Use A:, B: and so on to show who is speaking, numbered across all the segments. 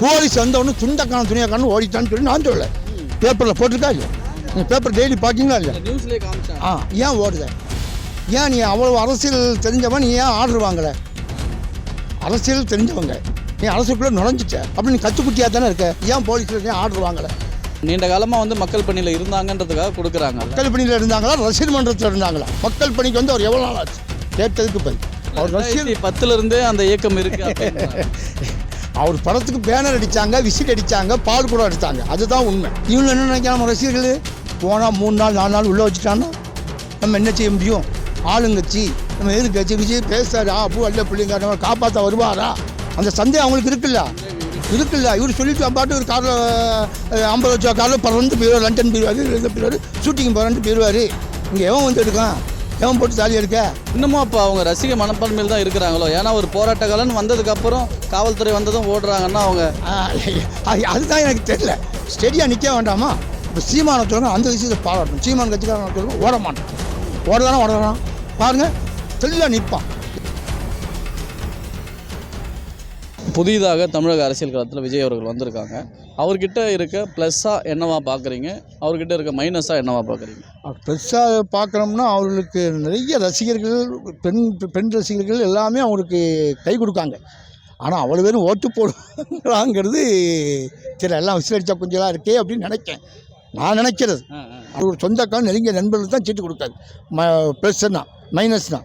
A: Police வந்தவொடனே துண்டக்கான துணியக்கான ஓடிட்டான்னு சொல்லி நான் சொல்ல பேப்பரில் போட்டிருக்கா இல்லையா? நீங்கள் பேப்பர் டெய்லி
B: நியூஸ்லேயே காமிச்சாங்க
A: ஆ ஏன் ஓடுத? ஏன் நீ அவ்வளோ அரசியல் தெரிஞ்சவன் நீ ஏன் ஆர்டர் வாங்கலை? அரசியல் தெரிஞ்சவங்க. நீ அரசுக்குள்ளே நுழைஞ்சிட்ட. அப்படி நீ கத்துக்குட்டியாக தானே இருக்க? ஏன் போலீஸில் ஏன் ஆர்டர் வாங்கலை?
B: நீண்ட காலமாக வந்து மக்கள் பணியில் இருந்தாங்கன்றதுக்காக கொடுக்குறாங்க
A: மக்கள் பணியில் இருந்தாங்களா? ரசிகர் மன்றத்தில் இருந்தாங்களா? மக்கள் பணிக்கு வந்து அவர் எவ்வளோ நாள் ஆச்சு? கேட்டதுக்கு பதில். அவர் ரசிகர்
B: ரெண்டாயிரத்தி பத்துல இருந்தே அந்த இயக்கம் இருக்கு.
A: அவர் படத்துக்கு பேனர் அடித்தாங்க விசிட் அடித்தாங்க பால் கூட அடித்தாங்க அதுதான் உண்மை. இவங்க என்ன நினைக்கிறாங்க ரசிகர்கள்? போனால் மூணு நாள் நாலு நாள் உள்ளே வச்சுட்டான்னா நம்ம என்ன செய்ய முடியும்? ஆளுங்கட்சி நம்ம எதிர்கட்சி விஜய் பேசுறாரு? ஆ பூ அல்ல பிள்ளைங்க நம்ம காப்பாற்ற வருவாரா? அந்த சந்தேகம் அவங்களுக்கு இருக்குல்ல? இருக்குல்ல. இவர் சொல்லிட்டு பாட்டு ஒரு காரில் ஐம்பது லட்சம் காரில் பறந்து போயிடுவார் லண்டன் போயிடுவார் போயிடுவார் ஷூட்டிங் போகிறான்ட்டு போயிடுவார். இங்கே எவன் வந்து எடுக்கான் எவன் போட்டு தாலி எடுக்க
B: இன்னமும் அப்போ அவங்க ரசிக மனப்பான்மையில் தான் இருக்கிறாங்களோ? ஏன்னா ஒரு போராட்ட காலம்னு வந்ததுக்கு அப்புறம் காவல்துறை வந்ததும் ஓடுறாங்கன்னா அவங்க
A: அதுதான் எனக்கு தெரியல. ஸ்டெடியாக நிற்க வேண்டாமா? இப்போ சீமானை சொல்லுங்க அந்த விஷயத்தை பாராட்டணும் சீமான் கட்சிக்காரன் சொல்லுங்க ஓட மாட்டான். ஓடதானே ஓடலாம் பாருங்க தெளிவாக நிற்பான்
B: புதிதாக தமிழக அரசியல் களத்தில் விஜய் அவர்கள் வந்திருக்காங்க. அவர்கிட்ட இருக்க ப்ளஸ்ஸாக என்னவா பார்க்குறீங்க அவர்கிட்ட இருக்க மைனஸாக என்னவா பார்க்குறீங்க
A: பெருசாக பார்க்குறோம்னா அவர்களுக்கு நிறைய ரசிகர்கள் பெண் பெண் ரசிகர்கள் எல்லாமே அவங்களுக்கு கை கொடுக்காங்க. ஆனால் அவ்வளோ பேரும் ஓட்டு போடுவாங்கிறது சரி எல்லாம் விசில் அடித்தா கொஞ்சம் இருக்கே அப்படின்னு நினைக்கேன். நான் நினைக்கிறது. அவர் சொந்தக்காரன் நெருங்கிய நண்பர்களுக்கு தான் சீட்டு கொடுக்காது. ம ப்ளஸ்னா மைனஸ்னா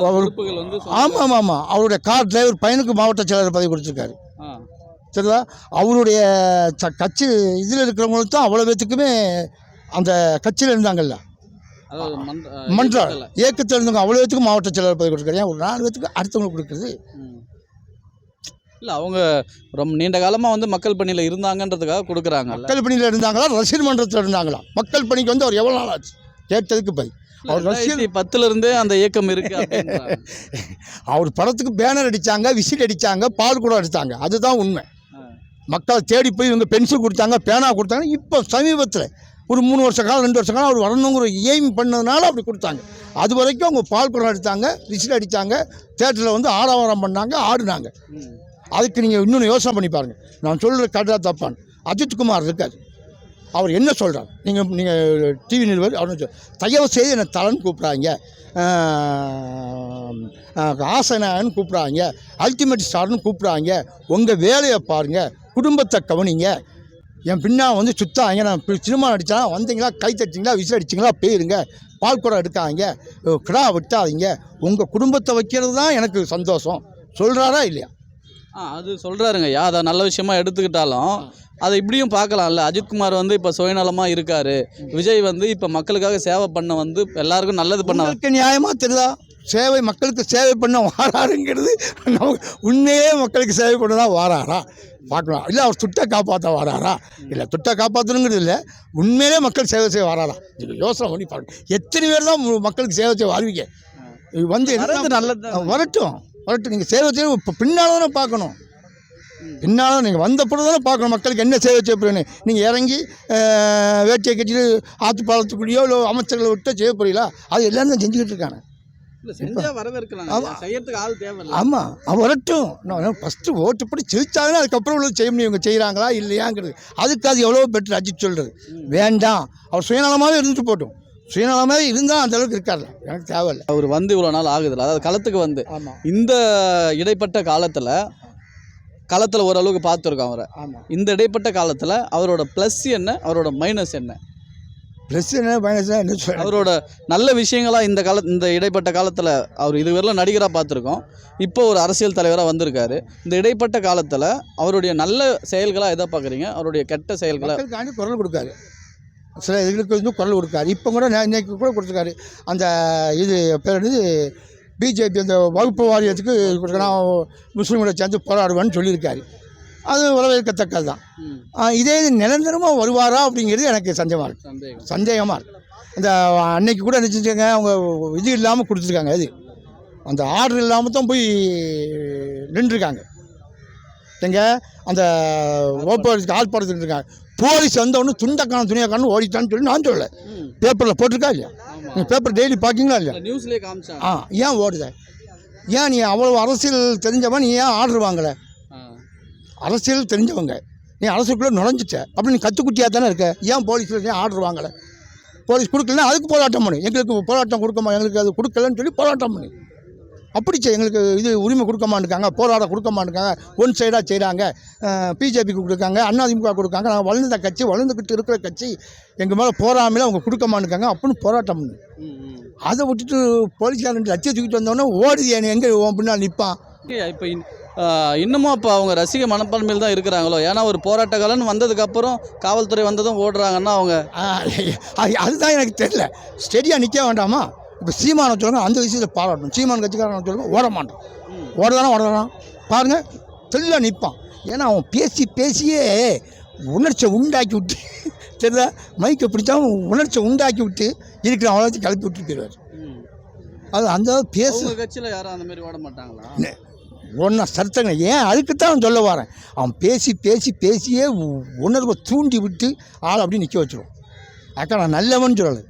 A: அவர்
B: பொறுப்புகள் வந்து
A: ஆமாம் ஆமாம் ஆமாம் அவருடைய கார் டிரைவர் பையனுக்கு மாவட்ட செயலாளர் பதவி கொடுத்துருக்காரு. சரிதா அவருடைய ச- கட்சி இதில் இருக்கிறவங்களுக்கு தான் அவ்வளோ பேத்துக்குமே அந்த கட்சியில் இருந்தாங்கல்ல.
B: அதாவது மன்ற-
A: மன்றம்
B: இயக்கத்துல.
A: இருந்தவங்க அவ்வளோ பேத்துக்கு மாவட்ட செயலாளர் பதவி கொடுக்குறாரு. ஏன் ஒரு நாலு பேத்துக்கு அடுத்தவங்களுக்கு கொடுக்குறது.
B: இல்ல அவங்க ரொம்ப நீண்ட காலமா வந்து மக்கள் பணியில் இருந்தாங்கன்றதுக்காக கொடுக்குறாங்கல்ல.
A: மக்கள் பணியில் இருந்தாங்களா? ரசிகர் மன்றத்தில் இருந்தாங்களா? மக்கள் பணிக்கு வந்து அவர் எவ்வளோ நாள் ஆச்சு? கேட்டதுக்கு பதில். அவர் ரசிகர்
B: ரெண்டாயிரத்தி பத்துல இருந்தே அந்த இயக்கம் இருக்கு.
A: அவர் படத்துக்கு பேனர் அடித்தாங்க விசில் அடித்தாங்க பால் கூட அடித்தாங்க அதுதான் உண்மை. மக்கள் தேடி போய் இவங்க பென்சில் கொடுத்தாங்க பேனா கொடுத்தாங்க. இப்போ சமீபத்தில் ஒரு மூணு வருஷ காலம் ரெண்டு வருஷ காலம் அவர் வரணுங்கிற எய்ம் பண்ணதுனால அப்படி கொடுத்தாங்க. அது வரைக்கும் அவங்க பால் குடம் அடித்தாங்க விசில் அடித்தாங்க தேட்டரில் வந்து ஆரவாரம் பண்ணாங்க ஆடினாங்க. அதுக்கு நீங்கள் இன்னொன்று யோசனை பண்ணி பாருங்கள் நான் சொல்கிற கரெக்டாக தப்பான் அஜித்குமார் இருக்கார். அவர் என்ன சொல்கிறார் நீங்கள் நீங்கள் டிவி நிறுவனம் அவர் சொல் தயவு செய்து என்னை தலன்னு கூப்பிட்றாங்க ஆசனான்னு கூப்பிட்றாங்க அல்டிமேட் ஸ்டார்னு கூப்பிட்றாங்க உங்கள் வேலையை பாருங்கள் குடும்பத்தை கவனிங்க. என் பின்னா வந்து சுத்தாங்க. நான் சினிமா நடித்தா வந்தீங்களா கை தட்டிங்களா விசில் அடிச்சிங்களா போயிருங்க. பால் குடம் எடுக்காதீங்க. கிடா விட்டாதீங்க. உங்கள் குடும்பத்தை வைக்கிறது தான் எனக்கு சந்தோஷம். சொல்கிறாரா இல்லையா?
B: ஆ அது சொல்றாருங்க. ஐயா அதை நல்ல விஷயமா எடுத்துக்கிட்டாலும் அதை இப்படியும் பார்க்கலாம்ல. அஜித்குமார் வந்து இப்போ சுயநலமாக இருக்காரு. விஜய் வந்து இப்போ மக்களுக்காக சேவை பண்ண வந்து எல்லாருக்கும் நல்லது பண்ண
A: நியாயமாக தெரியுதா? சேவை மக்களுக்கு சேவை பண்ண வாராருங்கிறது நமக்கு உண்மையே மக்களுக்கு சேவை பண்ண தான் வாராரா? பார்க்கலாம். இல்லை அவர் துட்டை காப்பாற்ற வாராரா? இல்லை துட்டை காப்பாற்றணுங்கிறது இல்லை. உண்மையிலே மக்கள் சேவை செய்ய வாராரா? இது யோசனை பண்ணி பாருங்க. எத்தனை பேர் தான் மக்களுக்கு சேவை செய்ய வருவீங்க? வந்து
B: நல்லது.
A: வரட்டும் வரட்டும். நீங்கள் சேவை செய்ய இப்போ பின்னால் தானே பார்க்கணும். பின்னால் நீங்கள் வந்த பிறகு தானே பார்க்கணும் மக்களுக்கு என்ன சேவை செய்ய போறீங்க நீங்கள் இறங்கி வேட்டியை கட்டிட்டு ஆற்று பாலத்துக்குள்ளேயோ இல்லை அமைச்சர்களை விட்டு செய்ய போறீங்களா? அது எல்லாரும் தான் செஞ்சுக்கிட்டு இருக்காங்க. ஆமாம் வரட்டும். நான் ஃபஸ்ட்டு ஓட்டு ஜெயிச்சாங்கன்னா அதுக்கப்புறம் உள்ளது செய்ய முடியும் இவங்க செய்கிறாங்களா இல்லையாங்கிறது. அதுக்கு அது எவ்வளோ பெட்டர் அஜித் சொல்கிறது வேண்டாம். அவர் சுயநலமாகவே இருந்துட்டு போட்டும். சுயநலமாகவே இருந்தால் அந்த அளவுக்கு இருக்கார்ல எனக்கு தேவையில்லை.
B: அவர் வந்து இவ்வளோ நாள் ஆகுதுல்ல. அதாவது களத்துக்கு வந்து. இந்த இடைப்பட்ட காலத்தில் களத்தில் ஓரளவுக்கு பார்த்துருக்கோம் அவரை. இந்த இடைப்பட்ட காலத்தில் அவரோட ப்ளஸ் என்ன அவரோட மைனஸ் என்ன?
A: ப்ளஸ் என்ன மைனஸ் என்ன சொல்ல
B: அவரோட நல்ல விஷயங்களாக இந்த கால இந்த இடைப்பட்ட காலத்தில் அவர் இதுவரையிலும் நடிகராக பார்த்துருக்கோம். இப்போ ஒரு அரசியல் தலைவராக வந்திருக்காரு. இந்த இடைப்பட்ட காலத்தில் அவருடைய நல்ல செயல்களாக எதை பார்க்குறீங்க? அவருடைய கெட்ட செயல்களை?
A: மக்களுக்காண்டி குரல் கொடுக்காரு சில இதுகளுக்கு வந்து குரல் கொடுக்காரு இப்போ கூட நே- இன்னைக்கு கூட கொடுத்துருக்காரு. அந்த இது பேர் என்னது? பிஜேபி அந்த வகுப்பு வாரியத்துக்கு கொடுக்கணும் முஸ்லீம்களை சேர்ந்து போராடுவேன்னு சொல்லியிருக்காரு. அது வரவேற்கத்தக்கது தான் இதே இது நிரந்தரமாக வருவாரா அப்படிங்கிறது எனக்கு சந்தேகமாக இருக்குது
B: சந்தேகம்.
A: சந்தேகமாக இருக்குது இந்த அன்னைக்கு கூட நினச்சிருக்காங்க அவங்க இது இல்லாமல் கொடுத்துருக்காங்க அது அந்த ஆர்டர் இல்லாமல் தான் போய் நின்றுருக்காங்க. எங்க? அந்த ஓப்போக்கு ஆள் படத்துட்டு இருக்காங்க. போலீஸ் வந்தவொடனே துண்டக்கான துணியக்கான ஓடிட்டான்னு சொல்லி நான் சொல்லலை. பேப்பரில் போட்டிருக்கா இல்லையா? நீங்கள் பேப்பர் டெய்லி பார்க்கீங்களா இல்லையா?
B: நியூஸ்லேயே காமிச்சாங்க.
A: ஆ ஏன் ஓடுத? ஏன் நீ அவ்வளோ அரசியல் தெரிஞ்சவன் நீ ஏன் ஆர்டர் வாங்கலை? அரசியல் தெரிஞ்சவங்க. நீ அரசுக்குள்ளே நுழைஞ்சிட்ட. அப்படி நீ கத்துக்குட்டியாக தானே இருக்க? ஏன் போலீஸில் ஏன் ஆர்டர் வாங்கலை? போலீஸ் கொடுக்கலன்னா அதுக்கு போராட்டம் பண்ணு. எங்களுக்கு போராட்டம் கொடுக்கமா எங்களுக்கு அது கொடுக்கலன்னு சொல்லி போராட்டம் பண்ணு. அப்படி செய் எங்களுக்கு இது உரிமை கொடுக்க மாட்டேங்காங்க போராட கொடுக்க மாட்டேங்காங்க ஒன் சைடாக செய்கிறாங்க பிஜேபிக்கு கொடுக்காங்க அதிமுக கொடுக்காங்க. நாங்கள் வளர்ந்த கட்சி வளர்ந்துக்கிட்டு இருக்கிற கட்சி எங்கள் மேலே போராமையில் அவங்க கொடுக்க மாட்டேங்காங்க அப்படின்னு போராட்டம் பண்ணு. அதை விட்டுட்டு போலீஸ்காரன் லட்சம் தூக்கிட்டு வந்தோடனே ஓடுது எங்கே பின்னால் நிற்பான்
B: இப்போ இன்னமும் அப்போ அவங்க ரசிக மனப்பான்மையில் தான் இருக்கிறாங்களோ? ஏன்னா ஒரு போராட்ட காலம்னு வந்ததுக்கப்புறம் காவல்துறை வந்ததும் ஓடுறாங்கன்னா அவங்க
A: அதுதான் எனக்கு தெரியல. ஸ்டெடியாக நிற்க வேண்டாமா? இப்போ சீமானை சொல்லுங்க அந்த விஷயத்தில் பாராட்டணும் சீமான் கட்சிக்காரன் சொல்லுங்க ஓட மாட்டான். ஓடதானா ஓடதானா? பாருங்கள் தெளிவாக நிற்பான் ஏன்னா அவன் பேசி பேசியே உணர்ச்சியை உண்டாக்கி விட்டு தெரியல மைக்கை பிடிச்சா உணர்ச்சியை உண்டாக்கி விட்டு இருக்கிற அவ்வளோ கிளப்பி விட்டு போயிடுவார். அது அந்த பேசு
B: கட்சியில் யாரும் அந்த மாதிரி ஓட மாட்டாங்களா?
A: ஒன்றா சர்த்தங்க ஏன்? அதுக்கு தான் சொல்ல வரேன். அவன் பேசி பேசி பேசியே உணர்வை தூண்டி விட்டு ஆள் அப்படி நிற்க வச்சிரும். அக்கா நான் நல்லவன் சொல்லலை.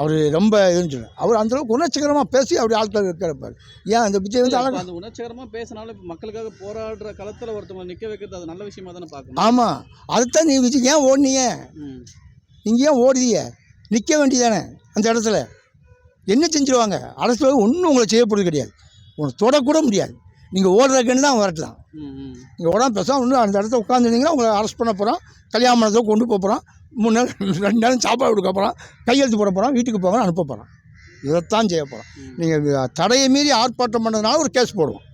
A: அவர் ரொம்ப இதுன்னு சொல்லலை. அவர் அந்தளவுக்கு உணர்ச்சிகரமாக பேசி அப்படி ஆட்கள் இருக்கிறப்பார் ஏன் அந்த விஜய் வந்து
B: இப்ப
A: அழகா
B: அந்த உணர்ச்சிகரமாக பேசினாலும் மக்களுக்காக போராடுற களத்தில் ஒருத்தவங்க நிற்க வைக்கிறது அது நல்ல விஷயமா தானே பார்க்கணும்.
A: ஆமாம் அதுதான் நீ விஜய் ஏன் ஓடுனீங்க. நீங்கள் ஏன் ஓடுதீங்க? நிற்க வேண்டியதானே அந்த இடத்துல? என்ன செஞ்சுருவாங்க? அரசு ஒன்றும் உங்களை செய்யப்படுறது கிடையாது. உங்களை தொடக்கூட முடியாது. நீங்கள் ஓடுறதுக்குன்னு தான் வரட்டலாம். நீங்கள் உடம்பு பேசாம இன்னும் அந்த இடத்துல உட்காந்துருந்தீங்கன்னா உங்களை அரெஸ்ட் பண்ண போகிறோம் கல்யாண மண்டபத்தை கொண்டு போக போகிறோம் மூணு நாள் ரெண்டு நாள் சாப்பாடு கொடுக்க போகிறோம் கையெழுத்து போட போகிறோம் வீட்டுக்கு போக அனுப்ப போகிறோம் இதைத்தான் செய்ய போகிறோம் நீங்கள் தடையை மீறி ஆர்ப்பாட்டம் பண்ணதுனால ஒரு கேஸ் போடுவோம்.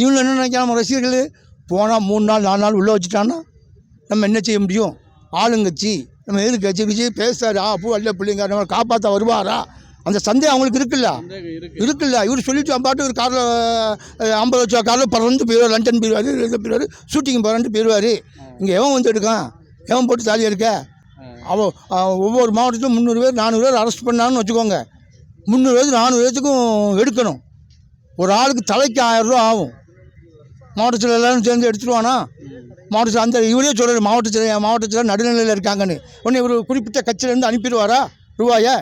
A: இவங்க என்ன நம்ம ரசிகர்கள்? போனால் மூணு நாள் நாலு நாள் உள்ளே வச்சுட்டான்னா நம்ம என்ன செய்ய முடியும்? ஆளுங்கட்சி நம்ம எதிர்கட்சி விஜய் பேசுறாரு. ஆ பூ அல்ல பிள்ளைங்க நம்மளை காப்பாற்ற வருவாரா? அந்த சந்தேகம் அவங்களுக்கு இருக்குல்ல? இருக்குல்ல. இவர் சொல்லிட்டு பாட்டு ஒரு காரில் ஐம்பது லட்சம் காரில் பறந்து போயிடுவார் லண்டன் போயிடுவார் இது போயிடுவார் ஷூட்டிங் போகிறான்ட்டு போயிடுவார். இங்கே எவன் வந்து எடுக்கான்? எவன் போட்டு தாலி இருக்க அவ ஒவ்வொரு மாவட்டத்திலும் முந்நூறு பேர் நானூறு பேர் அரெஸ்ட் பண்ணான்னு வச்சுக்கோங்க. முந்நூறு பேர் நானூறு பேர்த்துக்கும் எடுக்கணும். ஒரு ஆளுக்கு தலைக்கு ஆயிரம் ரூபா ஆகும். மாவட்டத்தில் எல்லாரும் சேர்ந்து எடுத்துருவானா? மாவட்டத்தில் அந்த இவரே சொல்கிறார் மாவட்டத்தில் மாவட்டத்தில் நடுநிலையில் இருக்காங்கன்னு. உடனே இவர் குறிப்பிட்ட கட்சியிலேருந்து அனுப்பிடுவாரா? ரூபாயை?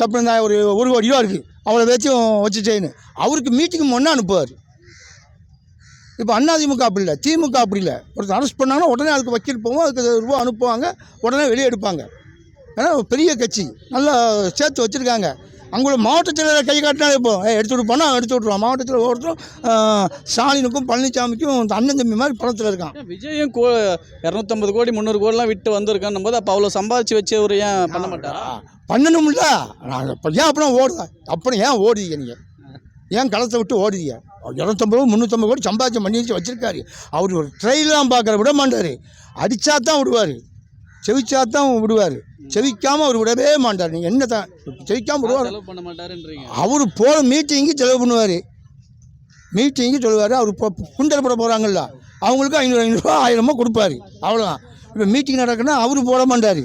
A: தப்பு இருந்தால் ஒரு ஒரு கோடி ரூபா இருக்குது அவளை வச்சும் வச்சு செய்யணும் அவருக்கு மீட்டிங் முன்னே அனுப்புவார். இப்போ அதிமுக அப்படி இல்லை. திமுக அப்படி இல்லை. ஒருத்தர் அரெஸ்ட் பண்ணாங்கன்னா உடனே அதுக்கு வக்கீல் போவோம். அதுக்கு ரூபா அனுப்புவாங்க. உடனே வெளியே எடுப்பாங்க. ஏன்னா ஒரு பெரிய கட்சி. நல்லா சேர்த்து வச்சுருக்காங்க. அங்குள்ள மாவட்ட செயலரை கை காட்டினாலே இப்போ ஏய் எடுத்து விடுப்பானா எடுத்து விட்ருவான் மாவட்டத்தில் ஒருத்தரும் ஸ்டாலினுக்கும் பழனிசாமிக்கும் இந்த அண்ணன் தம்பி மாதிரி பணத்தில் இருக்கான்.
B: விஜயும் கோ இரநூத்தம்பது கோடி முந்நூறு கோடிலாம் விட்டு வந்திருக்கான்னும் போது அப்போ அவ்வளோ சம்பாதிச்சு வச்சு அவர் ஏன் பண்ண மாட்டாரா?
A: பண்ணணும்ல. நான் இப்போ ஏன் அப்புறம் ஓடுதா அப்புறம் ஏன் ஓடுதீங்க நீங்கள் ஏன் களத்தை விட்டு ஓடுதீங்க இரநூத்தம்பது முந்நூற்றம்பது கோடி சம்பாதிச்சு பண்ணி வச்சு வச்சுருக்காரு. அவர் ஒரு ட்ரெயிலாம் பார்க்குற விட மாட்டார். அடித்தா தான் விடுவார். செவிச்சா தான் விடுவார். செவிக்காமல் அவர் விடவே மாட்டார். நீங்கள் என்ன தான் செவிக்காமல் விடுவார்? அவர் போகிற மீட்டிங்கு செலவு பண்ணுவார். மீட்டிங்கு சொல்லுவார் அவர் இப்போ குண்டல் போட போகிறாங்கல்ல அவங்களுக்கு ஐநூறு ஐநூறுரூவா ஆயிரமா கொடுப்பாரு. அவ்வளோதான் இப்போ மீட்டிங் நடக்குன்னா அவர் போட மாட்டார்.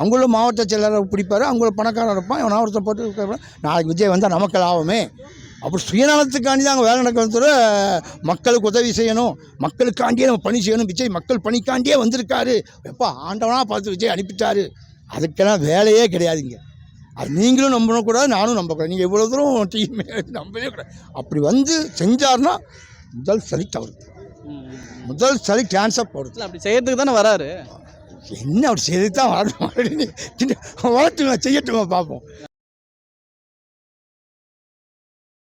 A: அவங்களும் மாவட்ட செயலரை பிடிப்பார் அவங்கள பணக்காரன் இருப்பான் இவன் ஒருத்தர் போட்டு. நாளைக்கு விஜய் வந்தால் நமக்கு லாபமே. அப்படி சுயநலத்துக்காண்டி தான் வேலை நடக்கிறத மக்களுக்கு உதவி செய்யணும் மக்களுக்காண்டியே நம்ம பணி செய்யணும். விஜய் மக்கள் பணிக்காண்டியே வந்திருக்காரு. எப்போ ஆண்டவனாக பார்த்து விஜய் அனுப்பிட்டாரு. அதுக்கெல்லாம் வேலையே கிடையாதுங்க அது நீங்களும் நம்பக்கூடாது நானும் நம்பக்கூடாது நீங்கள் இவ்வளோ தூரம் டீம் நம்பவே கூடாது. அப்படி வந்து செஞ்சார்னா முதல் சரி தவறு. முதல் சரி கேன்சர் போடுது.
B: அப்படி செய்யறதுக்கு தானே வராரு.
A: என்ன அப்படி செய்து தான் வரணும் வரட்டுங்க செய்யட்டுமா பார்ப்போம்